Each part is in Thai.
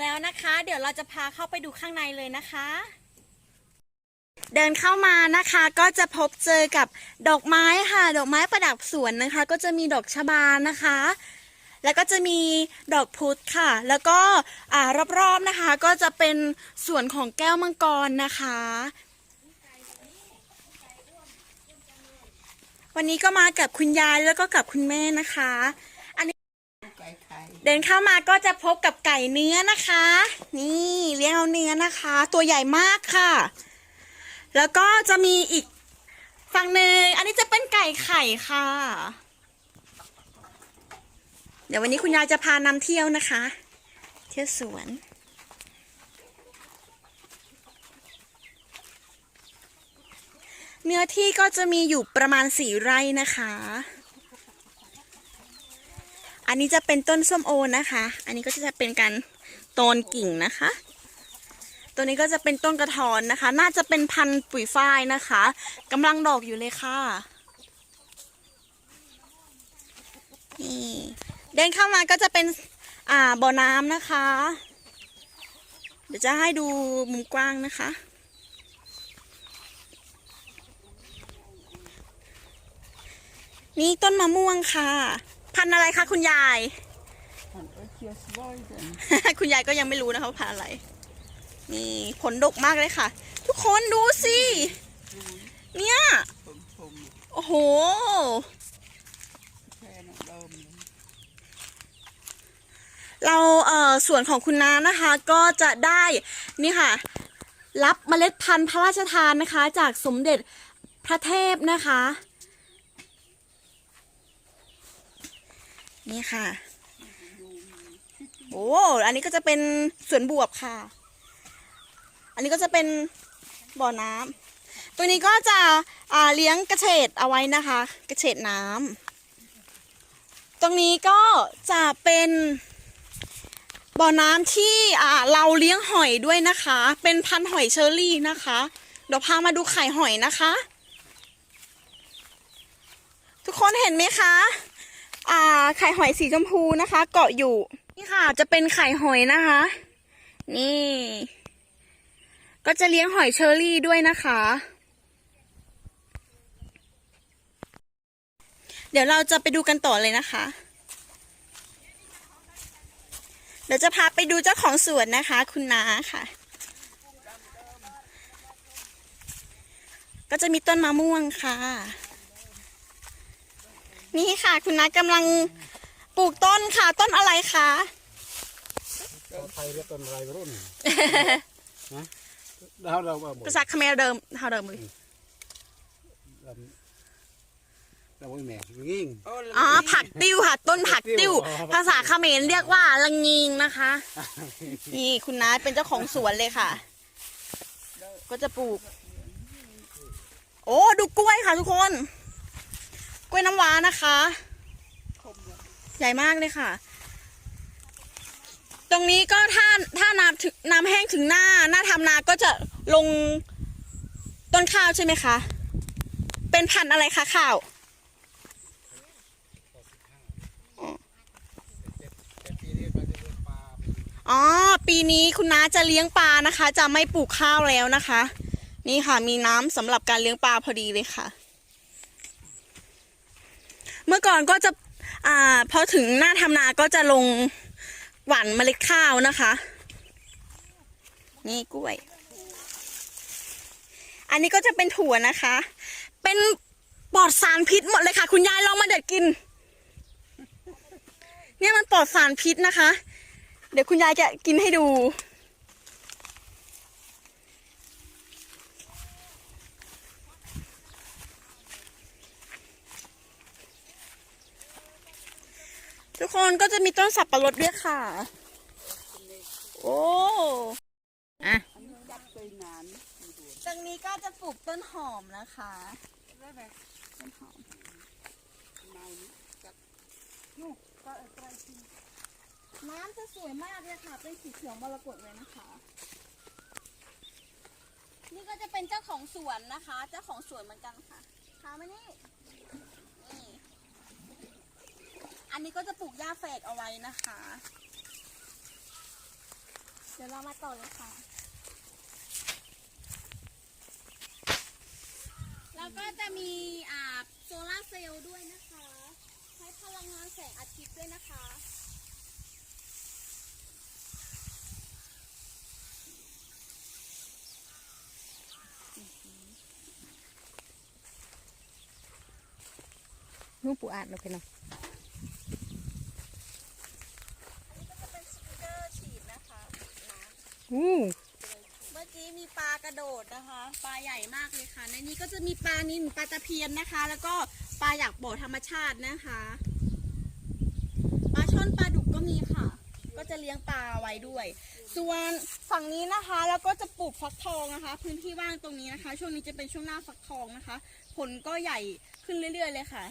แล้วนะคะ เดี๋ยวเราจะพาเข้าไปดูข้างในเลยนะคะ เดินเข้ามานะคะก็จะพบเจอกับดอกไม้ค่ะ ดอกไม้ประดับสวนนะคะ ก็จะมีดอกชบานะคะ แล้วก็จะมีดอกพุธค่ะ แล้วก็รอบๆนะคะก็จะเป็นสวนของแก้วมังกรนะคะวันนี้ก็มากับคุณยายแล้วก็กับคุณแม่นะคะ เดินเข้ามาก็จะพบกับไก่เนื้อนะคะ นี่เลี้ยงเอาเนื้อนะคะ ตัวใหญ่มากค่ะ แล้วก็จะมีอีกฝั่งหนึ่งอันนี้จะเป็นไก่ไข่ค่ะ เดี๋ยววันนี้คุณยายจะพานำเที่ยวนะคะ เที่ยวสวนเนื้อที่ก็จะมีอยู่ประมาณสี่ไร่นะคะ อันนี้จะเป็นต้นส้มโอนะคะ อันนี้ก็จะเป็นการตนกิ่งนะคะ ตัวนี้ก็จะเป็นต้นกระถอนนะคะ น่าจะเป็นพันธุ์ปุ๋ยฝ้ายนะคะกำลังดอกอยู่เลยค่ะ นี่เดินเข้ามาก็จะเป็นอ่าบ่อน้ำนะคะ เดี๋ยวจะให้ดูมุมกว้างนะคะนี่ต้นมะม่วงค่ะ พันธุ์อะไรคะคุณยายมันก็เคียวสบอยกันคุณยายก็ยังไม่รู้นะคะว่าพันธุ์อะไร นี่ผลดกมากเลยค่ะ ทุกคนดูสิ เนี่ยผมผมโอ้โหแค่นั้นเดิมเลยเราเอ่อส่วนของคุณน้านะคะ ก็จะได้นี่ค่ะ รับเมล็ดพันธุ์พระราชทานนะคะ จากสมเด็จพระเทพนะคะ นี่ค่ะ โอ้ อันนี้ก็จะเป็นสวนบวบค่ะ อันนี้ก็จะเป็นบ่อน้ำตัวนี้ก็จะเลี้ยงกระเฉดเอาไว้นะคะ กระเฉดน้ำตรงนี้ก็จะเป็นบ่อน้ำที่อ่าเราเลี้ยงหอยด้วยนะคะ เป็นพันธุ์หอยเชอรี่นะคะ เดี๋ยวพามาดูไข่หอยนะคะ ทุกคนเห็นไหมคะ อ่าไข่หอยสีชมพูนะคะ เกาะอยู่ นี่ค่ะ จะเป็นไข่หอยนะคะ นี่ ก็จะเลี้ยงหอยเชอรี่ด้วยนะคะ เดี๋ยวเราจะไปดูกันต่อเลยนะคะเดี๋ยวจะพาไปดูเจ้าของสวนนะคะ คุณนาค่ะ ก็จะมีต้นมะม่วงค่ะ นี่ค่ะ คุณนากำลังปลูกต้นค่ะ ต้นอะไรคะต้นไทยเรียกต้นไรรุ่นนะดาวเราบอกภาษาเขมรเดิมเท่าเดิมเลยเราไม่แม่งิ่งอ๋อผักติ้วค่ะ ต้นผักติ้วอ๋อภาษาเขมรเรียกว่าละงิงนะคะ นี่คุณน้าเป็นเจ้าของสวนเลยค่ะ ก็จะปลูก โอ้ดูกล้วยค่ะทุกคนก ล้วยน้ำว้านะคะ ใหญ่มากเลยค่ะ ตรงนี้ก็ถ้าถ้าน้ำถึงน้ำแห้งถึงหน้าหน้าทำนาก็จะลงต้นข้าวใช่ไหมคะ เป็นพันธุ์อะไรคะข้าวอ๋อ ปีนี้คุณน้าจะเลี้ยงปลานะคะ จะไม่ปลูกข้าวแล้วนะคะ นี่ค่ะ มีน้ำสำหรับการเลี้ยงปลาพอดีเลยค่ะ เมื่อก่อนก็จะอ่าพอถึงหน้าทำนาก็จะลงหว่านเมล็ดข้าวนะคะ นี่กล้วย อันนี้ก็จะเป็นถั่วนะคะ เป็นปลอดสารพิษหมดเลยค่ะ คุณยายลองมาเด็ดกิน เนี่ยมันปลอดสารพิษนะคะ เดี๋ยวคุณยายจะกินให้ดู ทุกคนก็จะมีต้นสับปะรดด้วยค่ะ โอ้อะจับไปนานตรงนี้ก็จะปลูกต้นหอมนะคะได้ไหมต้นหอมนายจับนู่นก็ไกลที่น้ำจะสวยมากเลยค่ะ เป็นสีเขียวมรกตเลยนะคะ นี่ก็จะเป็นเจ้าของสวนนะคะ เจ้าของสวนเหมือนกันค่ะพามานี่นี่ อันนี้ก็จะปลูกหญ้าแฝกเอาไว้นะคะ เดี๋ยวเรามาต่อเลยค่ะ แล้วก็จะมีอ่าโซลาร์เซลล์ด้วยนะคะ ใช้พลังงานแสงอาทิตย์ด้วยนะคะนุ่งปูอาดเราไปเนาะ อันนี้ก็จะเป็นสปริงเกอร์ฉีดนะคะน้ อู้ำเมื่อกี้มีปลากระโดดนะคะ ปลาใหญ่มากเลยค่ะ ในนี้ก็จะมีปลานิลปลาตะเพียนนะคะ แล้วก็ปลาอยากบ่อธรรมชาตินะคะ ปลาช่อนปลาดุกก็มีค่ะ ก็จะเลี้ยงปลาไว้ด้วย ส่วนฝั่งนี้นะคะแล้วก็จะปลูกฟักทองนะคะ พื้นที่ว่างตรงนี้นะคะ ช่วงนี้จะเป็นช่วงหน้าฟักทองนะคะ ผลก็ใหญ่ขึ้นเรื่อย ๆ เลยค่ะ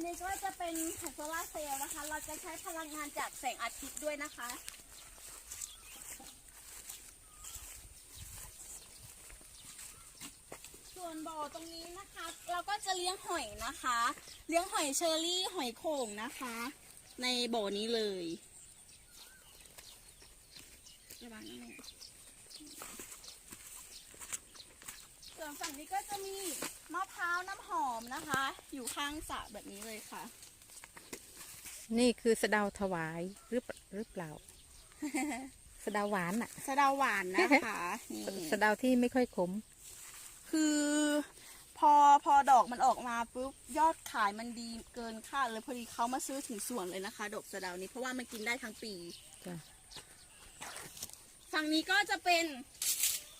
นนี้ก็จะเป็นแผงโซลาร์เซลล์นะคะ เราจะใช้พลังงานจากแสงอาทิตย์ด้วยนะคะ ส่วนบ่อตรงนี้นะคะ เราก็จะเลี้ยงหอยนะคะ เลี้ยงหอยเชอรี่หอยโข่งนะคะ ในบ่อนี้เลยระวังนิดนึงส่วนฝั่งนี้ก็จะมี มนะคะ อยู่ข้างสระแบบนี้เลยค่ะ นี่คือสะเดาถวายหรือเปหรือเปล่า สะเดาหวานอะสะเดาหวานนะคะนี่สะเดาที่ไม่ค่อยขม คือพอพอดอกมันออกมาปุ๊บยอดขายมันดีเกินคาดเลยพอดีเขามาซื้อถึงสวนเลยนะคะ ดอกสะเดานี้เพราะว่ามันกินได้ทั้งปีจ้ะฝั่งนี้ก็จะเป็น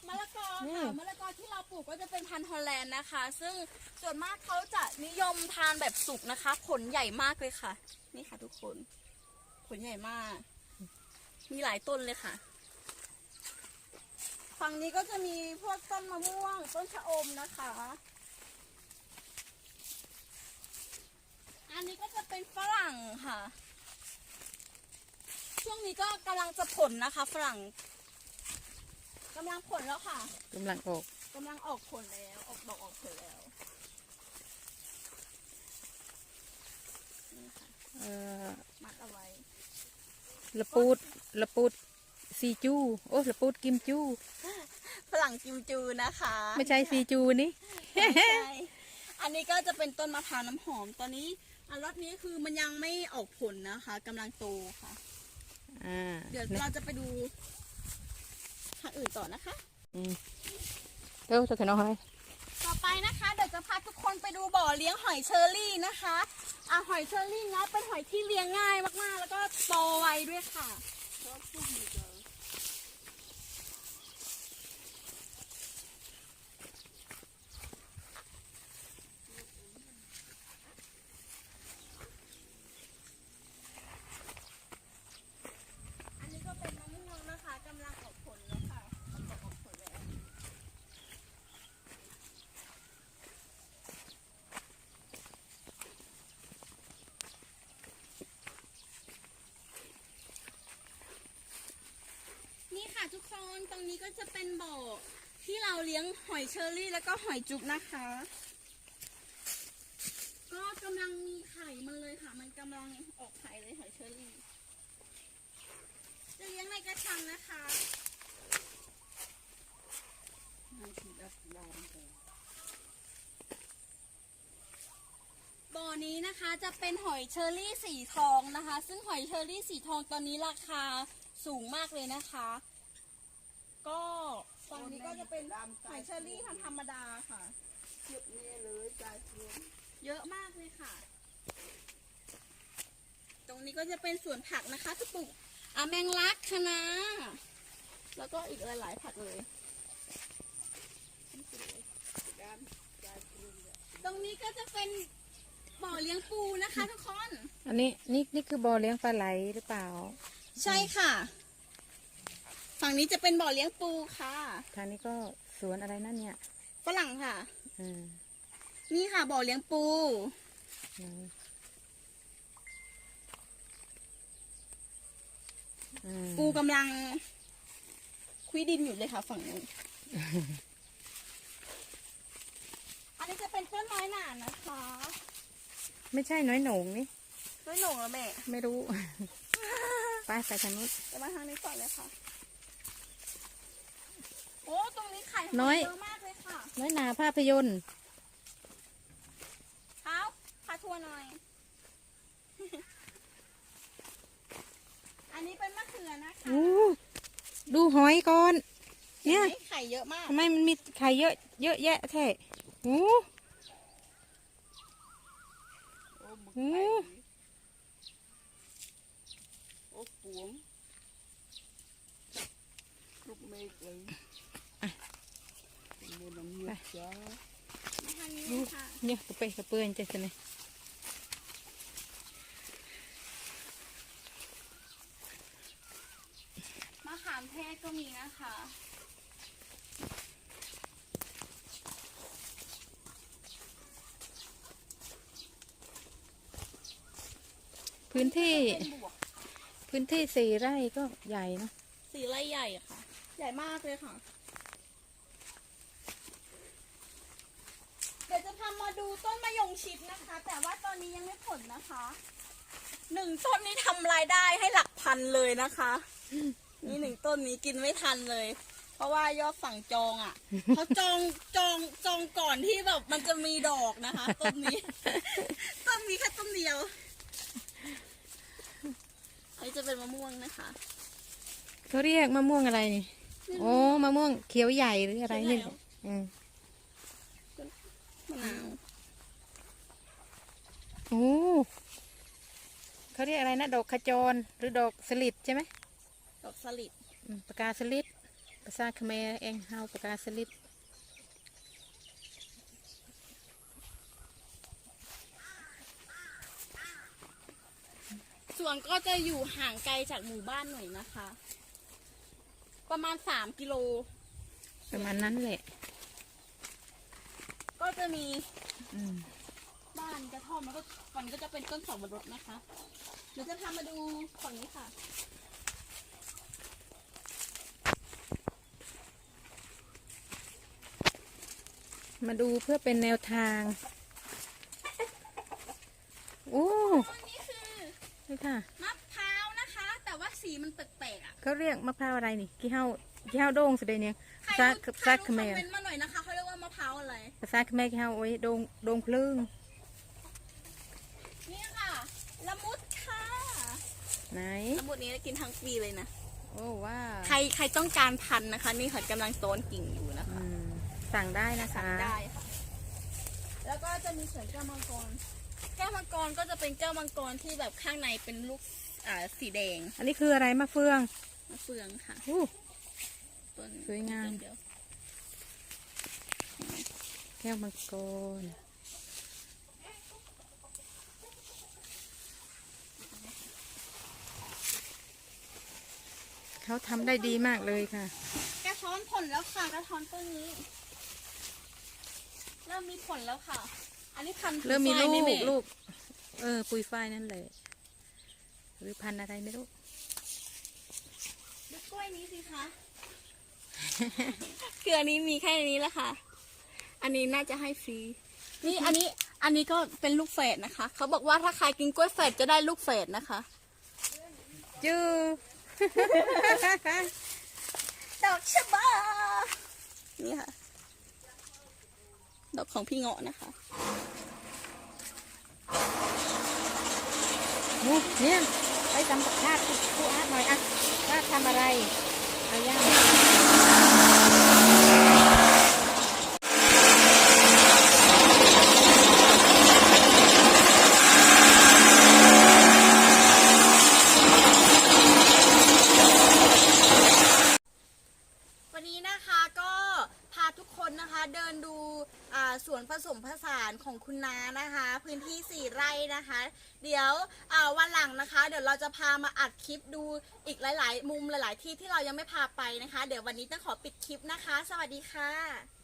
มะละกออืค่ะมมะละกอที่เราปลูกก็จะเป็นพันธุ์ฮอลแลนด์นะคะ ซึ่งส่วนมากเขาจะนิยมทานแบบสุกนะคะ ผลใหญ่มากเลยค่ะ นี่ค่ะทุกคน ผลใหญ่มาก มีหลายต้นเลยค่ะ ฝั่งนี้ก็จะมีพวกต้นมะม่วง ต้นชะอมนะคะ อันนี้ก็จะเป็นฝรั่งค่ะ ช่วงนี้ก็กำลังจะผลนะคะ ฝรั่ง กำลังผลแล้วค่ะกำลังออกกำลังออกผลแล้ว ออกดอกออกผลแล้วนี่ค่ะเอ่อมัดเอาไว้ละปูดละปูดซีจูโอ้ละปูดกิมจู ฝรั่งกิมจูนะคะไม่ใช่ซีจูนี่ไม่ใช่อันนี้ก็จะเป็นต้นมะพร้าวน้ำหอมตอนนี้อันรถนี้คือมันยังไม่ออกผลนะคะกำลังโตค่ะ อ่าเดี๋ยวเราจะไปดู ทางอื่นต่อนะคะ อืมเร็วจะขนมอะไรต่อไปนะคะเดี๋ยวจะพาทุกคนไปดูบ่อเลี้ยงหอยเชอรี่นะคะอะหอยเชอรี่เนาะเป็นหอยที่เลี้ยงง่ายมากๆ แล้วก็โตไวด้วยค่ะ ชอบพวกนี้เลย อันนี้ก็เป็นมะม่วงนะคะกำลังออกผลแล้วค่ะกำลังออกผลแล้ว นี่ค่ะทุกคนตรงนี้ก็จะเป็นบ่อที่เราเลี้ยงหอยเชอรี่แล้วก็หอยจุ๊บนะคะ ก็กำลังมีไข่มันเลยค่ะ มันกำลังออกไข่เลยหอยเชอรี่กระชังนะคะให้สีดำดำเลยบ่อนี้นะคะจะเป็นหอยเชอรี่สีทองนะคะ ซึ่งหอยเชอรี่สีทองตอนนี้ราคาสูงมากเลยนะคะ ก็ฝั่งนี้ก็จะเป็นหอยเชอรี่ธรรมธรรมดาค่ะเทียบนี้เลยจ่ายรวมเยอะมากเลยค่ะ ตรงนี้ก็จะเป็นสวนผักนะคะที่ปลูกอะแมงลักคะน้าแล้วก็อีกหลายๆผักเลยดำจ่ายรวมเลย ตรงนี้ก็จะเป็นบ่อเลี้ยงปูนะคะทุกคน อันนี้นี่นี่คือบ่อเลี้ยงปลาไหลหรือเปล่า ใช่ค่ะ ฝั่งนี้จะเป็นบ่อเลี้ยงปูค่ะ ทางนี้ก็สวนอะไรนั่นเนี่ยฝรั่งค่ะ อืมนี่ค่ะบ่อเลี้ยงปู อืมอืมปูกำลังคุยดินอยู่เลยค่ะฝั่งนู้น อันนี้จะเป็นต้นไม้หนานะคะไม่ใช่น้อยโหน่งนี่ต้นหนงเหรอแม่ ไม่รู้ ไปไปทางนู้นจะมาทางนี้ก่อนเลยค่ะโอ้ตรงนี้ไข่น้อย เยอะมากเลยค่ะน้อยนาภาพยนตร์เท้าพาทัวร์หน่อย อันนี้เป็นมะเขือนะคะอู้ดูหอยก่อน เนี่ย ห็นไหมไข่เยอะมาก ทำไมมันมีไข่เยอะเยอะแยะแท้โอ้โอ้หมึกโอ้ไข่โอ้ปวงลูกเมฆเลย เป็นเมน้ำเงียบจ้ามาทางนี้เลยค่ะเนี่ยกระเปะกระเปื้อนจะสนยมะขามเทศก็มีนะคะพื้นที่เป็นบวกพื้นที่สี่ไร่ก็ใหญ่เนอะสีไร่ใหญ่อะค่ะ ใหญ่มากเลยค่ะ เดี๋ยวจะพามาดู ต้นมะยงชิดนะคะ แต่ว่าตอนนี้ยังไม่ผลนะคะหนึ่งต้นนี้ทำรายได้ให้หลักพันเลยนะคะ นี่หนึ่งต้นนี้กินไม่ทันเลย เพราะว่ายอดสั่งจองอะ่ะ เขาจองจองจองก่อนที่แบบมันจะมีดอกนะคะต้นนี้ ต้นนี้แค่ต้นเดียวอันนี้จะเป็นมะม่วงนะคะ เขาเรียกมะม่วงอะไรนี่โอ้มะม่วงเขียวใหญ่หรืออะไรนี่เขียวใหญ่เหรอ อืม มะนาว โอ้เขาเรียกอะไรนะ ดอกขจร หรือดอกสลิดใช่ไหมดอกสลิดอืมปากกาสลิดภาษาเขมรเองเฮาปากกาสลิดสวนก็จะอยู่ห่างไกลจากหมู่บ้านหน่อยนะคะ ประมาณสามกิโล ประมาณนั้นแหละ ก็จะมีอืมบ้านกระท่อมแล้วก็ฝั่งนี้ก็จะเป็นต้นสับปะรดนะคะเดี๋ยวจะพามาดูฝั่งนี้ค่ะ มาดูเพื่อเป็นแนวทางโอ้ต้นนี้คือนี่ค่ะมะพร้าวนะคะ แต่ว่าสีมันแปลกๆอะเขาเรียกมะพร้าวอะไรนี่กี่เฮากี่เฮาโด่งสุดเลยเนี่ยใครภาษารู้ภาษาใครเขรู้มคอมรเมนต์มาหน่อยนะคะเขาเรียกว่ามะพร้าวอะไร ภาษาเขมรกี่เฮาโอ้ยโด่งโด่งพลึงนี่ค่ะละมุดค่ะ ไหนละมุดนี้กินทั้งปีเลยนะ โอ้ว้าวใครใครต้องการพันธุ์นะคะ นี่ค่ะกำลังโตนกิ่งอยู่นะคะอืมสั่งได้นะคะ ได้ค่ะ แล้วก็จะมีสวนแก้วมังกร แก้วมังกรก็จะเป็นแก้วมังกรที่แบบข้างในเป็นลูกอ่าสีแดงอันนี้คืออะไรมะเฟืองมะเฟืองค่ะ อู้ ต้นสวยงามต้นเดียว แก้วมังกร เขาทำได้ดีมากเลยค่ะ กระท้อนผลแล้วค่ะกระท้อนต้นนี้ เริ่มมีผลแล้วค่ะ อันนี้พันธุ์เริ่มมีลูฝ้ายกนี่แลูก เออ ปุยฝ้ายนั่นเลยหรือพันธุ์อะไรไม่รู้ดูกล้วยนี้สิคะ คืออันนี้มีแค่นี้แหละค่ะ อันนี้น่าจะให้ฟรี นี่อันนี้ อันนี้ก็เป็นลูกแฝดนะคะ เขาบอกว่าถ้าใครกินกล้วยแฝดจะได้ลูกแฝดนะคะ จื้อ ดอกชะบานี่ค่ะ ดอกของพี่เงาะนะคะนู่นเนี่ย ไปทำกับข้าวครูอาร์ตหน่อยอะว่าทำอะไร เอาย่าง วันนี้นะคะก็พาทุกคนนะคะเดินดูอ่าสวนผสมผสานของคุณนานะคะ พื้นที่สี่ไร่นะคะ เดี๋ยวอ่าวันหลังนะคะ เดี๋ยวเราจะพามาอัดคลิปดู อีกหลาย ๆ มุมหลาย ๆ ที่ที่เรายังไม่พาไปนะคะ เดี๋ยววันนี้ต้องขอปิดคลิปนะคะ สวัสดีค่ะ